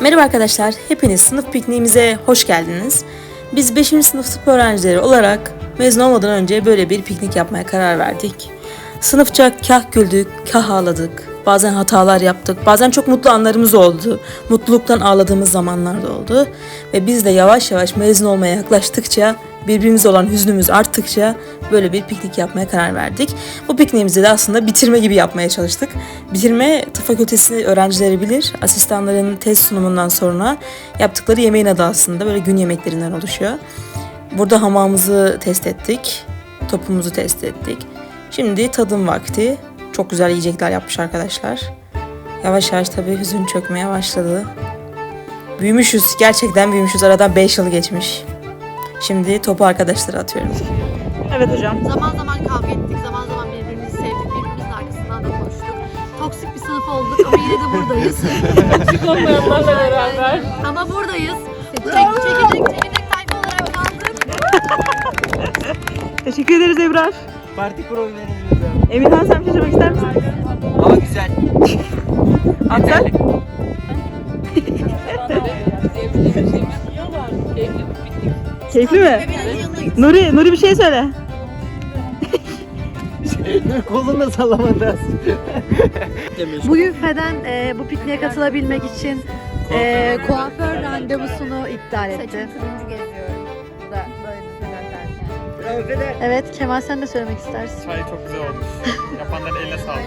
Merhaba arkadaşlar, hepiniz sınıf pikniğimize hoş geldiniz. Biz 5. sınıf tıp öğrencileri olarak mezun olmadan önce böyle bir piknik yapmaya karar verdik. Sınıfça kah güldük, kah ağladık. Bazen hatalar yaptık, bazen çok mutlu anlarımız oldu. Mutluluktan ağladığımız zamanlar da oldu. Ve biz de yavaş yavaş mezun olmaya yaklaştıkça, birbirimize olan hüznümüz arttıkça böyle bir piknik yapmaya karar verdik. Bu pikniğimizi de aslında bitirme gibi yapmaya çalıştık. Bitirme tıp fakültesi öğrencileri bilir. Asistanların test sunumundan sonra yaptıkları yemeğin adı aslında böyle gün yemeklerinden oluşuyor. Burada hamamımızı test ettik. Topumuzu test ettik. Şimdi tadım vakti. Çok güzel yiyecekler yapmış arkadaşlar. Yavaş yavaş tabii hüzün çökmeye başladı. Büyümüşüz. Gerçekten büyümüşüz. Aradan 5 yıl geçmiş. Şimdi topu arkadaşlara atıyorum. Evet hocam. Zaman zaman kavga ettik, zaman zaman birbirimizi sevdik, birbirimizin arkasından da konuştuk. Toksik bir sınıf olduk ama yine de buradayız. Toksik olmayanlarla beraber. ama buradayız. Çek, çekirdek, çekirdek tayfa olarak kaldık. Teşekkür ederiz Ebrar. Parti problemimizde. Emirhan sen bir şey söylemek ister misin? Hava güzel. Atlar. Keyifli mi? Nuri, Nuri bir şey söyle. Kolunu sallamadı. Demiş. Bugün Feden e, bu pikniğe katılabilmek için e, kuaför randevusunu iptal etti. turuncu geziyorum. Da böyle derken. Evet, Kemal sen de söylemek istersin. Çay çok güzel olmuş. Yapanların eline sağlık.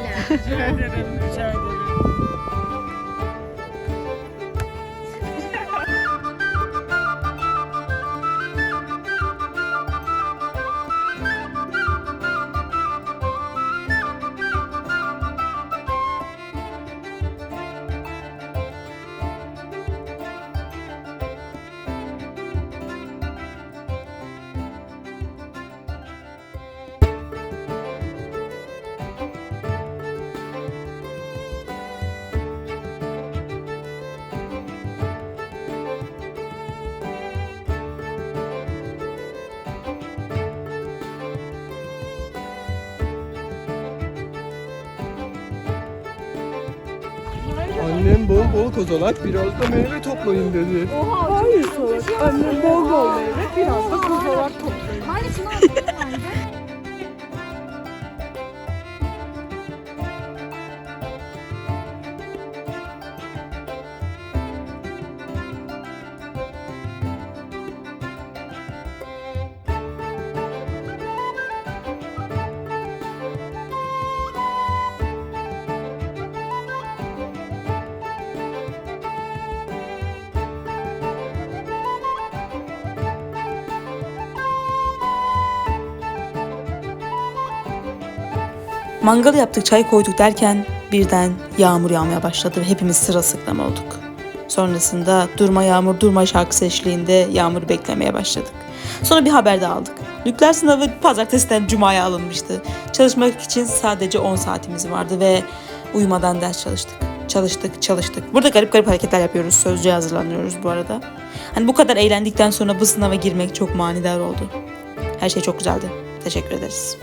Annem bol bol kozalak biraz da meyve toplayın dedi. Hayır salak. Annem bol bol meyve biraz da kozalak toplayın. Hayır Mangalı yaptık, çay koyduk derken birden yağmur yağmaya başladı ve hepimiz sırılsıklam olduk. Sonrasında Durma Yağmur Durma şarkısı eşliğinde yağmur beklemeye başladık. Sonra bir haber de aldık. Nükleer sınavı pazartesiden cumaya alınmıştı. Çalışmak için sadece 10 saatimiz vardı ve uyumadan ders çalıştık. Çalıştık, çalıştık. Burada garip garip hareketler yapıyoruz. Sözcüğe hazırlanıyoruz bu arada. Hani bu kadar eğlendikten sonra bu sınava girmek çok manidar oldu. Her şey çok güzeldi. Teşekkür ederiz.